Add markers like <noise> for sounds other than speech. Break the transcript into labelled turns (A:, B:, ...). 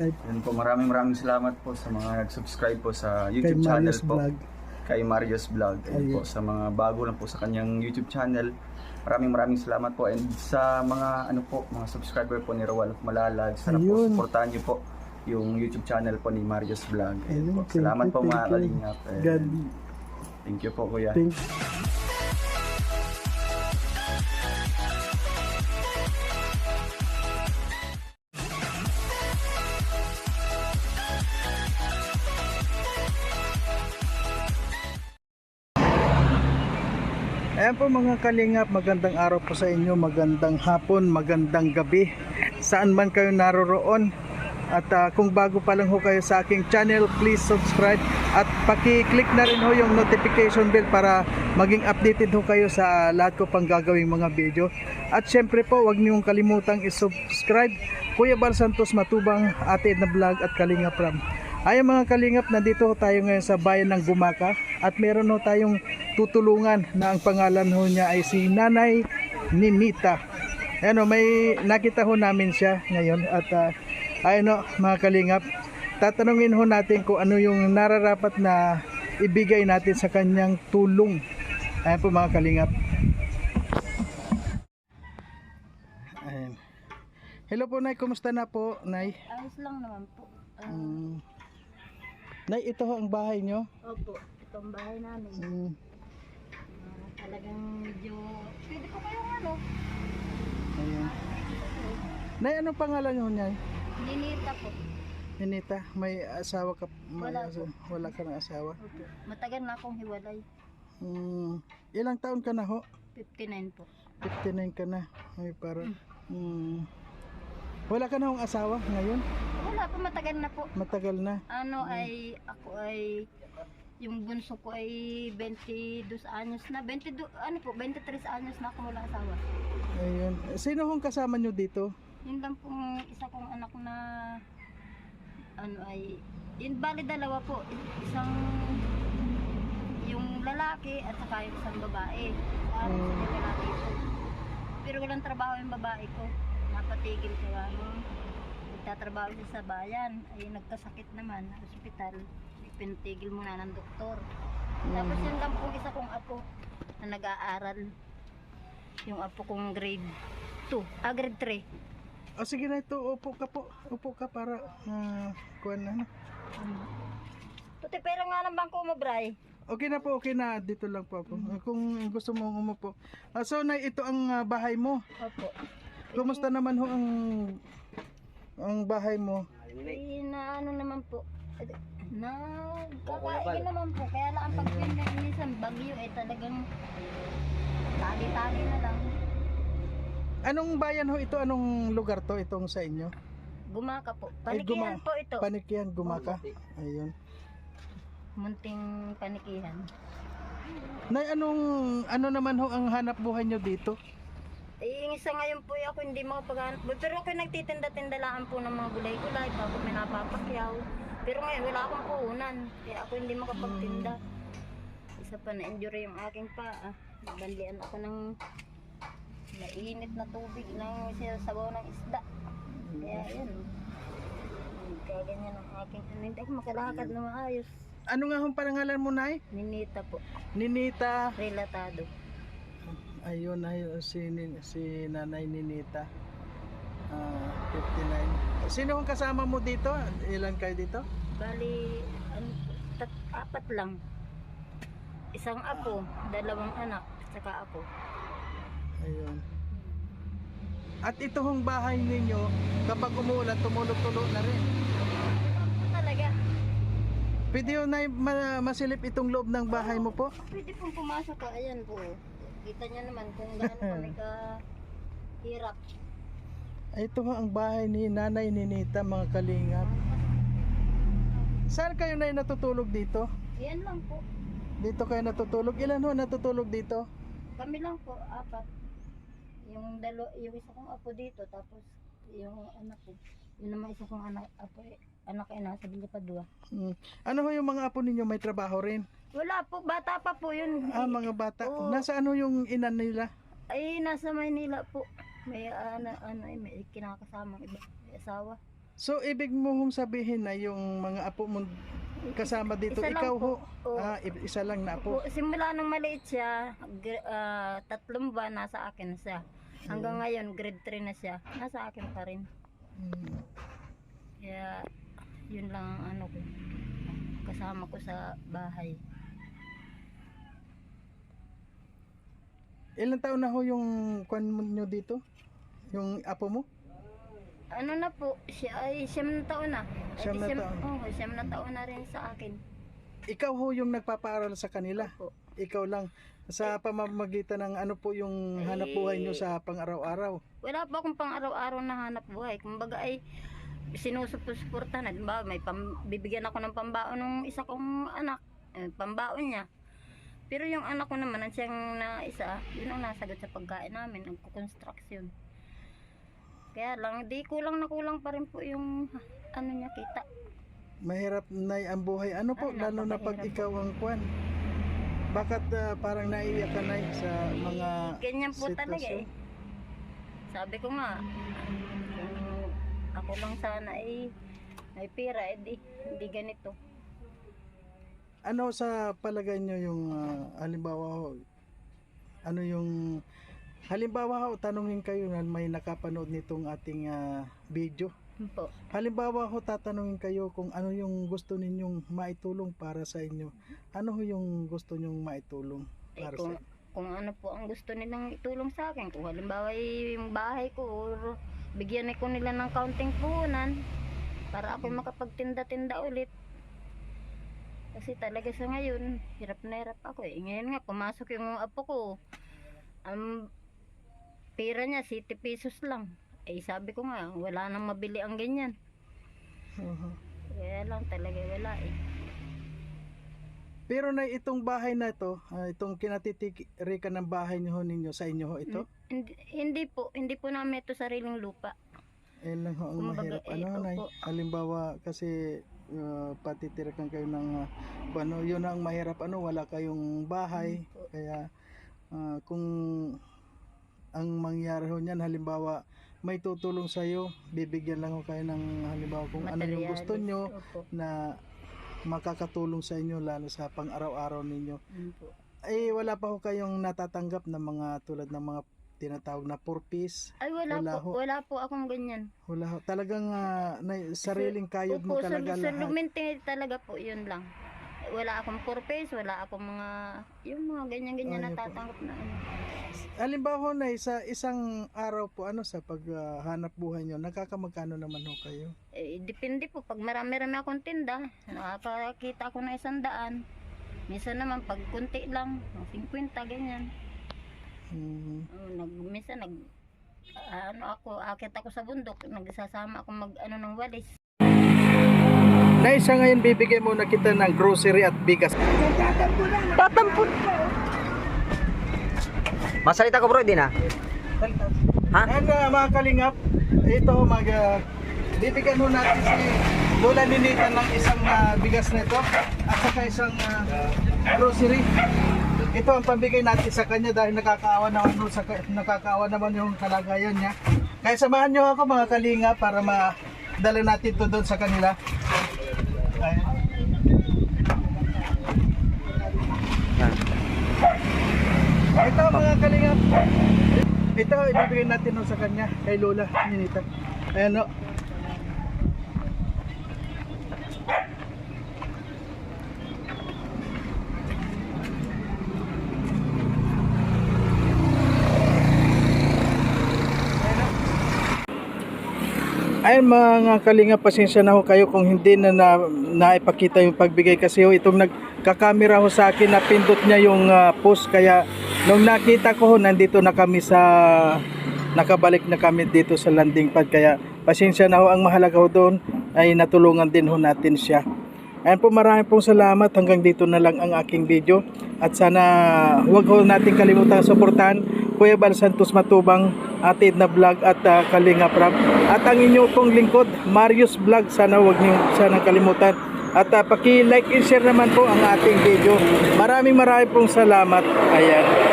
A: Yun po, maraming maraming salamat po sa mga nag-subscribe po sa
B: Kay
A: YouTube channel po.
B: Vlog.
A: Kay Marius Vlog. Ayun po, sa mga bago lang po sa kanyang YouTube channel. Maraming maraming salamat po. And sa mga ano po, mga subscriber po ni Rowal of Malalag, sana po
B: Ayun.
A: supportahan niyo po yung YouTube channel po ni Marius Vlog. Ayun
B: Ayun,
A: po.
B: thank
A: Salamat
B: you,
A: po
B: thank
A: mga
B: you.
A: kalingap. And
B: God,
A: Thank you po kuya.
B: thank Ayan po mga kalingap, magandang araw po sa inyo, magandang hapon, magandang gabi. Saan man kayo naroroon. At ah, kung bago pa lang ho kayo sa aking channel, please subscribe at paki-click na rin ho yung notification bell para maging updated ho kayo sa lahat ko pang gagawing mga video. At syempre po, huwag niyong kalimutang i-subscribe. Kuya Bal Santos Matubang, Ate Edna Vlog at Kalingap Ram. Ayan mga kalingap, nandito tayo ngayon sa bayan ng Gumaka at meron ho tayong tutulungan na ang pangalan ho niya ay si Nanay Ninita. Ayan ho, may nakita ho namin siya ngayon at uh, ayun ho mga kalingap, tatanungin ho natin kung ano yung nararapat na ibigay natin sa kanyang tulong. Ayan po mga kalingap. Ayan. Hello po Nay, kumusta na po Nay?
C: Ayos lang naman po. Ah,
B: Mm. Nay, ito ho ang bahay nyo.
C: opo, itong bahay namin.
B: Mm.
C: Ah, talagang medyo... Pwede ko kayong ano?
B: Ayan. Nay, anong pangalan nyo Nay?
C: Ninita po.
B: Ninita, may asawa ka? May
C: Wala
B: asa- wala ka ng asawa?
C: Opo. Matagal na akong hiwalay.
B: Mm. Ilang taon ka na ho?
C: 59 po.
B: 59 ka na. Ay, parang... Mm. Wala ka na hong asawa ngayon?
C: Wala po, matagal na po.
B: Matagal na.
C: Ano ay, ako ay... Yung bunso ko ay 22 anyos na. 22, ano po, 23 anyos na ako walang asawa.
B: Ayun. Sino hong kasama nyo dito?
C: Yun lang pong isa kong anak na ano ay yun bali dalawa po isang yung lalaki at saka yung isang babae sa
B: Mm.
C: sila lalaki po pero walang trabaho yung babae ko napatigil ko ano nagtatrabaho siya sa bayan ay nagkasakit naman sa ospital pinatigil muna ng doktor tapos yun lang pong isa kong apo na nag-aaral yung apo kong grade 2 ah grade 3
B: O sige na ito, upo ka po. Upo ka para uh, kuhan na. no?
C: Puti pero nga ng bangko mo, Bray.
B: Okay na po, okay na. Dito lang po ako. Ah, Kung gusto mo umupo. Ah, so, na ito ang ah, bahay mo.
C: Opo.
B: Kumusta naman ho ang ang bahay mo?
C: Eh, na ano naman po. Na kakain naman po. Kaya lang ang pagpinilisan bagyo eh talagang tali-tali na lang.
B: Anong bayan ho ito? Anong lugar to? Itong sa inyo?
C: Gumaka po.
B: Ay,
C: Panikihan
B: guma-
C: po ito.
B: Panikian, Gumaka. Ayun.
C: Munting panikihan.
B: Nay, anong ano naman ho ang hanap buhay nyo dito?
C: Eh, yung isa ngayon po ako hindi makapaghanap. Pero ako nagtitinda-tinda lang po ng mga gulay-gulay bago may napapakyaw. Pero ngayon wala akong puhunan. Kaya ako hindi makapagtinda. Isa pa na injury yung aking paa. Nabandian ako ng mainit na tubig ng sabaw ng isda. Kaya yan. Kaya ganyan ang aking ano. Hindi ako makalakad na maayos.
B: Ano nga hong pangalan mo, Nay?
C: Ninita po.
B: Ninita.
C: Relatado.
B: Ayun, ayun si, si Nanay Ninita. Ah, 59. Sino ang kasama mo dito? Ilan kayo dito?
C: Bali, tat, apat lang. Isang apo, dalawang anak, saka ako.
B: Ayun. At ito hong bahay ninyo, kapag umuulan, tumulog-tulo na rin.
C: Talaga?
B: Pwede yun na ma- masilip itong loob ng bahay mo po?
C: Pwede pong pumasok ka, ayan po. Kita niyo naman kung gaano <laughs> kami ka hirap.
B: Ito ho ang bahay ni Nanay Ninita, mga kalingap. Saan kayo na natutulog dito?
C: Yan lang po.
B: Dito kayo natutulog? Ilan ho natutulog dito?
C: Kami lang po, apat. Yung dalo, yung isa kong apo dito, tapos yung anak ko. Yun naman isa kong anak, apo, eh, anak ay nasa Bilipadua.
B: Hmm. Ano ho yung mga apo ninyo? May trabaho rin?
C: Wala po, bata pa po yun.
B: Ah, mga bata.
C: Oo.
B: Nasa ano yung ina nila?
C: Ay, nasa Maynila po. May ano, ano, ay, may kinakasamang iba, may asawa.
B: So, ibig mo hong sabihin na yung mga apo mo kasama dito,
C: Isa
B: ikaw ho?
C: Oo.
B: Ah, i- isa lang na apo.
C: Po, simula nung maliit siya, gr- ah, tatlong buwan nasa akin siya. Hanggang ngayon, grade 3 na siya. Nasa akin pa rin.
B: Hmm.
C: Kaya, yun lang ang ano ko. Kasama ko sa bahay.
B: Ilan taon na ho yung kwan mo nyo dito? Yung apo mo?
C: Ano na po, siya ay siyam na taon na.
B: Siyam na taon.
C: Oo, siyam na taon na rin sa akin.
B: Ikaw ho yung nagpapaaral sa kanila.
C: Po.
B: Ikaw lang. Sa pamamagitan ng ano po yung hanap buhay nyo sa pang-araw-araw.
C: Wala pa akong pang araw-araw na hanap buhay. Kumbaga ay sinusuporta na. Diba, may pam, bibigyan ako ng pambaon ng isa kong anak. Eh, pambaon niya. Pero yung anak ko naman, ang siyang na isa, yun ang nasagot sa pagkain namin, nagko-construction. Kaya lang, di kulang na kulang pa rin po yung ano niya kita.
B: Mahirap na ang buhay. Ano po,
C: Ay,
B: lalo na pag ikaw ang kwan. Bakit ah, parang naiiyak ka na sa mga
C: Ganyan po talaga
B: sitwasyon?
C: eh. Sabi ko nga, kung ako lang sana eh, may pera, eh di, hindi ganito.
B: Ano sa palagay nyo yung ah, halimbawa ho, ano yung halimbawa ho, tanungin kayo na may nakapanood nitong ating ah, video.
C: Po.
B: Halimbawa ho, tatanungin kayo kung ano yung gusto ninyong maitulong para sa inyo. Ano ho yung gusto nyong maitulong
C: Eh,
B: para
C: kung,
B: sa
C: kung ano po ang gusto nilang itulong sa akin. Kung halimbawa eh, yung bahay ko or bigyan ko nila ng counting puhunan para ako makapagtinda-tinda ulit. Kasi talaga sa ngayon, hirap na hirap ako eh. Ngayon nga, pumasok yung apo ko. Ang pera niya, 70 pesos lang. Eh sabi ko nga, wala nang mabili ang ganyan. Kaya lang talaga wala eh.
B: Pero na itong bahay na ito, ah, itong kinatitirikan ng bahay niyo ninyo sa inyo ho ito,
C: Hindi, hindi po, hindi po namin ito sariling lupa.
B: eh lang ho ang
C: Kumbaga,
B: mahirap.
C: eh,
B: Ano nay,
C: opo.
B: halimbawa kasi uh, patitirakan kayo ng uh, ano, yun ang mahirap ano, wala kayong bahay.
C: Opo.
B: Kaya ah, kung ang mangyari ho niyan halimbawa may tutulong sa iyo, bibigyan lang ho kayo ng halimbawa kung ano yung gusto nyo
C: Opo.
B: na makakatulong sa inyo lalo sa pang-araw-araw ninyo.
C: Yun po.
B: Eh wala pa ho kayong natatanggap na mga tulad ng mga tinatawag na purpose.
C: Ay, wala,
B: Wala
C: po.
B: ho.
C: Wala po akong ganyan.
B: Wala ho. Talagang ah, na, sariling kayod mo
C: Opo,
B: talaga
C: sa, sa
B: lahat.
C: luminti talaga po, yun lang. Wala akong purpose, wala akong mga, yung mga ganyan-ganyan
B: Ay,
C: na
B: po.
C: tatanggap na ano.
B: Halimbawa na sa isang araw po ano sa paghanap buhay nyo, nakakamakano naman ho kayo?
C: Eh, depende po, pag marami-rami akong tinda, nakakakita ako ng isang daan. Minsan naman, pag kunti lang, 50, ganyan.
B: Hmm.
C: Oh, nag, minsan, nag, ah, ano ako, akit ako sa bundok, nagsasama ako mag, ano, ng walis.
B: Na isa ngayon bibigay mo na kita ng grocery at bigas.
D: Masalita ko bro, di na. Ha?
B: And uh, mga kalingap, ito mag uh, bibigyan mo natin si Lola Ninita ng isang uh, bigas nito at saka isang uh, grocery. Ito ang pambigay natin sa kanya dahil nakakaawa naman ho sa nakakaawa naman yung kalagayan niya. Kaya samahan niyo ako mga kalinga para madala natin to doon sa kanila. Ayan. Ito mga kalingap. Ito ibibigay natin sa kanya kay Lola Ninita. Ayan o. Ayun mga kalinga, pasensya na ho kayo kung hindi na, na naipakita yung pagbigay kasi ho itong nagkakamera ho sa akin na pindot niya yung ah, post. Kaya nung nakita ko ho nandito na kami sa nakabalik na kami dito sa landing pad. Kaya pasensya na ho ang mahalaga ho doon ay natulungan din ho natin siya. Ayan po marami pong salamat. Hanggang dito na lang ang aking video. At sana huwag ho natin kalimutan suportahan Kuya Bal Santos Matubang, Ate Edna Vlog at ah, Kalinga Prab. At ang inyong pong lingkod, Marius Vlog, sana huwag niyo sana kalimutan. At uh, paki-like and share naman po ang ating video. Maraming maraming pong salamat. Ayan.